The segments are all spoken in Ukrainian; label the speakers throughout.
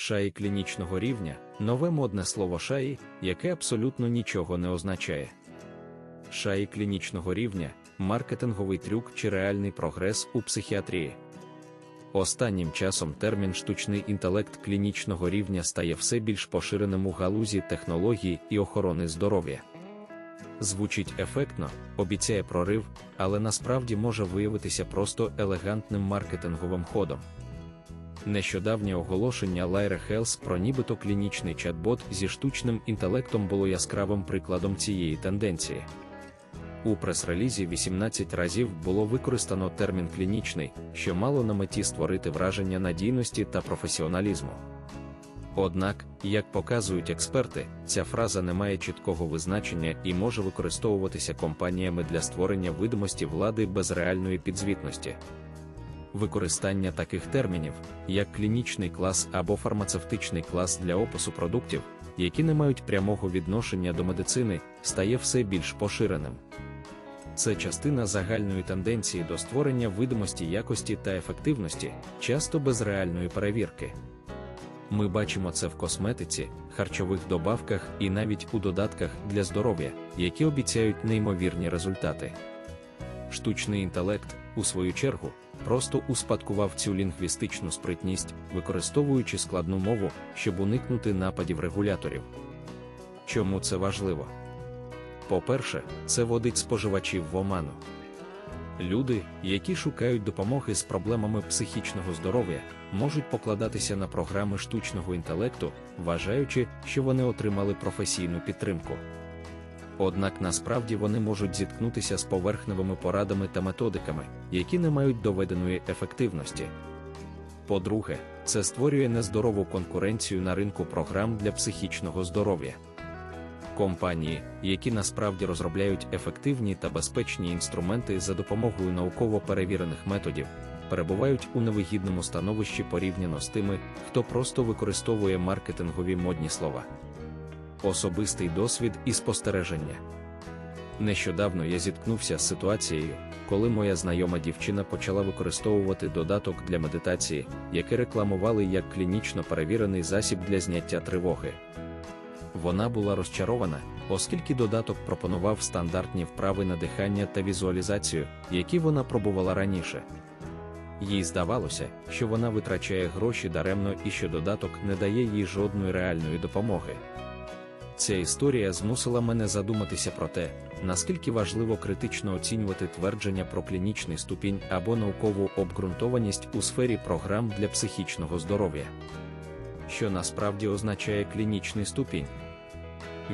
Speaker 1: Шаї клінічного рівня нове модне слово шаї, яке абсолютно нічого не означає. Шаї клінічного рівня маркетинговий трюк чи реальний прогрес у психіатрії. Останнім часом термін штучний інтелект клінічного рівня стає все більш поширеним у галузі технології і охорони здоров'я. Звучить ефектно, обіцяє прорив, але насправді може виявитися просто елегантним маркетинговим ходом. Нещодавнє оголошення Lyra Health про нібито клінічний чат-бот зі штучним інтелектом було яскравим прикладом цієї тенденції. У прес-релізі 18 разів було використано термін клінічний, що мало на меті створити враження надійності та професіоналізму. Однак, як показують експерти, ця фраза не має чіткого визначення і може використовуватися компаніями для створення видимості влади без реальної підзвітності. Використання таких термінів, як клінічний клас або фармацевтичний клас для опису продуктів, які не мають прямого відношення до медицини, стає все більш поширеним. Це частина загальної тенденції до створення видимості якості та ефективності, часто без реальної перевірки. Ми бачимо це в косметиці, харчових добавках і навіть у додатках для здоров'я, які обіцяють неймовірні результати. Штучний інтелект, у свою чергу, просто успадкував цю лінгвістичну спритність, використовуючи складну мову, щоб уникнути нападів регуляторів. Чому це важливо? По-перше, це водить споживачів в оману. Люди, які шукають допомоги з проблемами психічного здоров'я, можуть покладатися на програми штучного інтелекту, вважаючи, що вони отримали професійну підтримку. Однак насправді вони можуть зіткнутися з поверхневими порадами та методиками, які не мають доведеної ефективності. По-друге, це створює нездорову конкуренцію на ринку програм для психічного здоров'я. Компанії, які насправді розробляють ефективні та безпечні інструменти за допомогою науково перевірених методів, перебувають у невигідному становищі порівняно з тими, хто просто використовує маркетингові модні слова. Особистий досвід і спостереження. Нещодавно я зіткнувся з ситуацією, коли моя знайома дівчина почала використовувати додаток для медитації, який рекламували як клінічно перевірений засіб для зняття тривоги. Вона була розчарована, оскільки додаток пропонував стандартні вправи на дихання та візуалізацію, які вона пробувала раніше. Їй здавалося, що вона витрачає гроші даремно і що додаток не дає їй жодної реальної допомоги. Ця історія змусила мене задуматися про те, наскільки важливо критично оцінювати твердження про клінічний ступінь або наукову обґрунтованість у сфері програм для психічного здоров'я. Що насправді означає клінічний ступінь?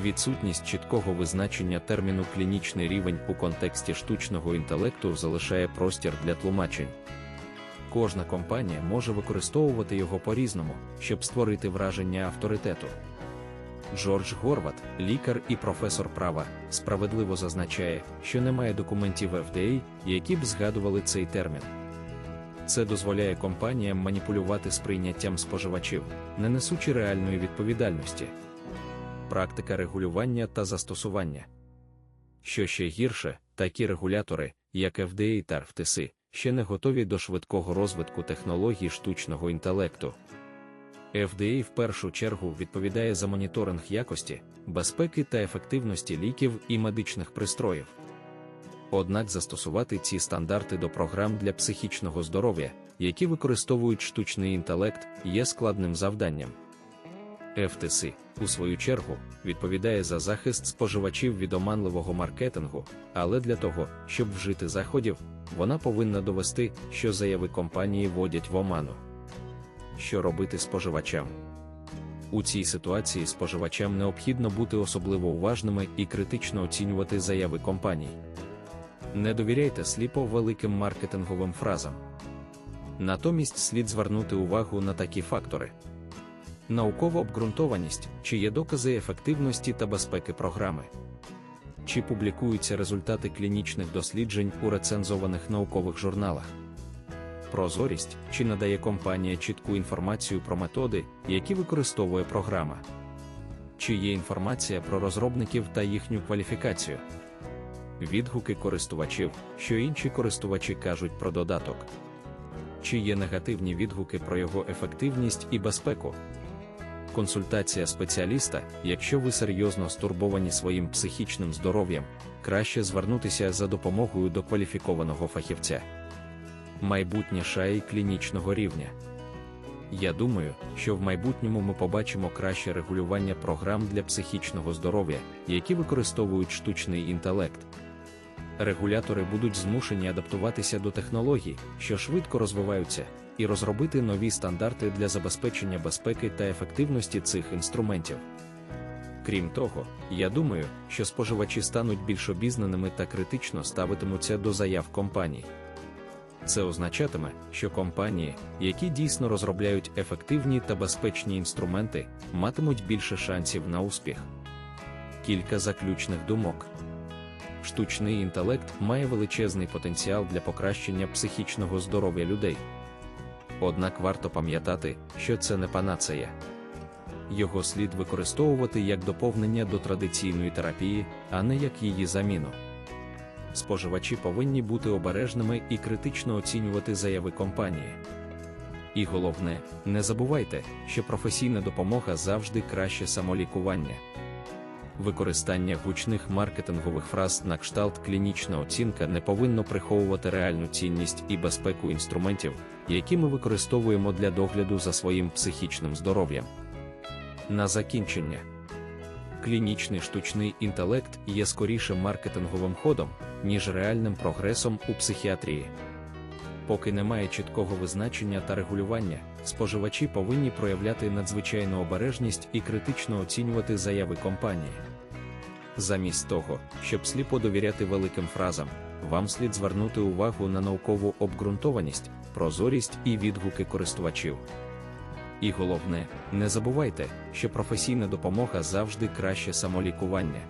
Speaker 1: Відсутність чіткого визначення терміну клінічний рівень у контексті штучного інтелекту залишає простір для тлумачень. Кожна компанія може використовувати його по-різному, щоб створити враження авторитету. Джордж Горват, лікар і професор права, справедливо зазначає, що немає документів FDA, які б згадували цей термін. Це дозволяє компаніям маніпулювати сприйняттям споживачів, не несучи реальної відповідальності. Практика регулювання та застосування. Що ще гірше, такі регулятори, як FDA та FTC, ще не готові до швидкого розвитку технологій штучного інтелекту. FDA в першу чергу відповідає за моніторинг якості, безпеки та ефективності ліків і медичних пристроїв. Однак застосувати ці стандарти до програм для психічного здоров'я, які використовують штучний інтелект, є складним завданням. FTC, у свою чергу, відповідає за захист споживачів від оманливого маркетингу, але для того, щоб вжити заходів, вона повинна довести, що заяви компанії водять в оману. Що робити споживачам? У цій ситуації споживачам необхідно бути особливо уважними і критично оцінювати заяви компаній. Не довіряйте сліпо великим маркетинговим фразам. Натомість слід звернути увагу на такі фактори: наукова обґрунтованість, чи є докази ефективності та безпеки програми, чи публікуються результати клінічних досліджень у рецензованих наукових журналах. Прозорість, чи надає компанія чітку інформацію про методи, які використовує програма, чи є інформація про розробників та їхню кваліфікацію відгуки користувачів, що інші користувачі кажуть про додаток, чи є негативні відгуки про його ефективність і безпеку. Консультація спеціаліста, якщо ви серйозно стурбовані своїм психічним здоров'ям, краще звернутися за допомогою до кваліфікованого фахівця. Майбутнє шаї клінічного рівня. Я думаю, що в майбутньому ми побачимо краще регулювання програм для психічного здоров'я, які використовують штучний інтелект. Регулятори будуть змушені адаптуватися до технологій, що швидко розвиваються, і розробити нові стандарти для забезпечення безпеки та ефективності цих інструментів. Крім того, я думаю, що споживачі стануть більш обізнаними та критично ставитимуться до заяв компаній. Це означатиме, що компанії, які дійсно розробляють ефективні та безпечні інструменти, матимуть більше шансів на успіх. Кілька заключних думок. Штучний інтелект має величезний потенціал для покращення психічного здоров'я людей. Однак варто пам'ятати, що це не панацея. Його слід використовувати як доповнення до традиційної терапії, а не як її заміну. Споживачі повинні бути обережними і критично оцінювати заяви компанії. І головне, не забувайте, що професійна допомога завжди краще самолікування. Використання гучних маркетингових фраз на кшталт клінічна оцінка не повинно приховувати реальну цінність і безпеку інструментів, які ми використовуємо для догляду за своїм психічним здоров'ям. На закінчення. Клінічний штучний інтелект є скоріше маркетинговим ходом, ніж реальним прогресом у психіатрії. Поки немає чіткого визначення та регулювання, споживачі повинні проявляти надзвичайну обережність і критично оцінювати заяви компанії. Замість того, щоб сліпо довіряти великим фразам, вам слід звернути увагу на наукову обґрунтованість, прозорість і відгуки користувачів. І головне, не забувайте, що професійна допомога завжди краще самолікування.